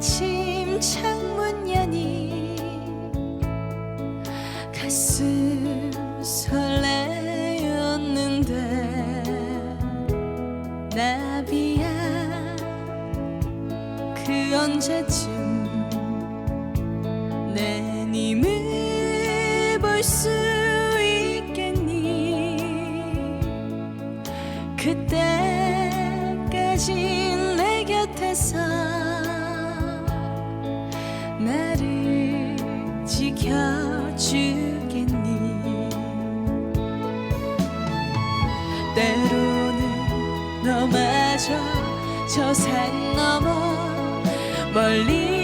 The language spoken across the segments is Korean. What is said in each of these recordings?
아침 창문 여니 가슴 설레었는데 나비야 그 언제쯤 내 님을 볼 수 있겠니? 그때까지 내 곁에서 주겠니? 때로는 너마저 저산 넘어 멀리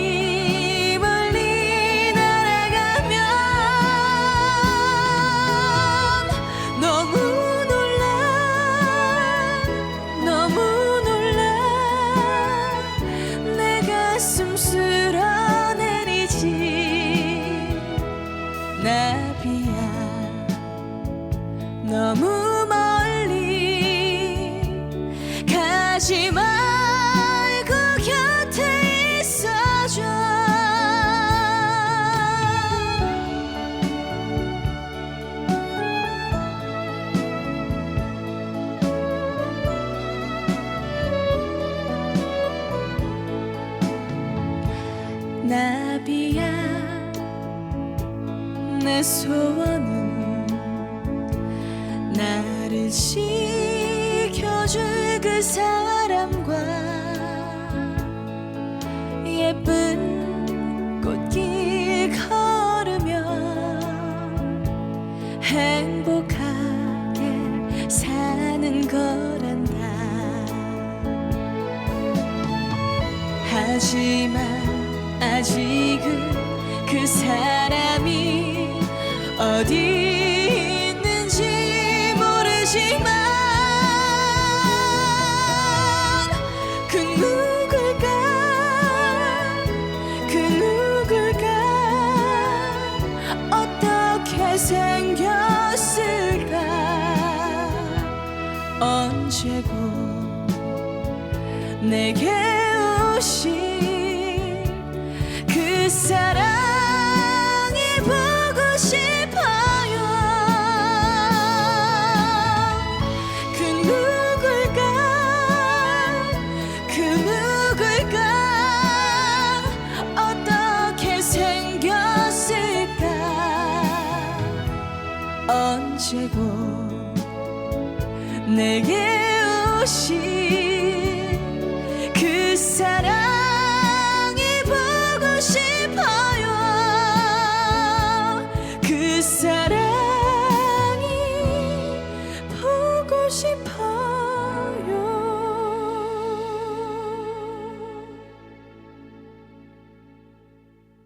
나비야. 내 소원은 나를 지켜줄 그 사람과 예쁜 꽃길 걸으며 행복하게 사는 거란다. 하지만 아직은 그 사람이 어디 있는지 모르지만 그 누굴까? 그 누굴까? 어떻게 생겼을까? 언제고 내게 오신 그 사랑이 보고 싶어요. 그 누굴까? 그 누굴까? 어떻게 생겼을까? 언제고 내게 오신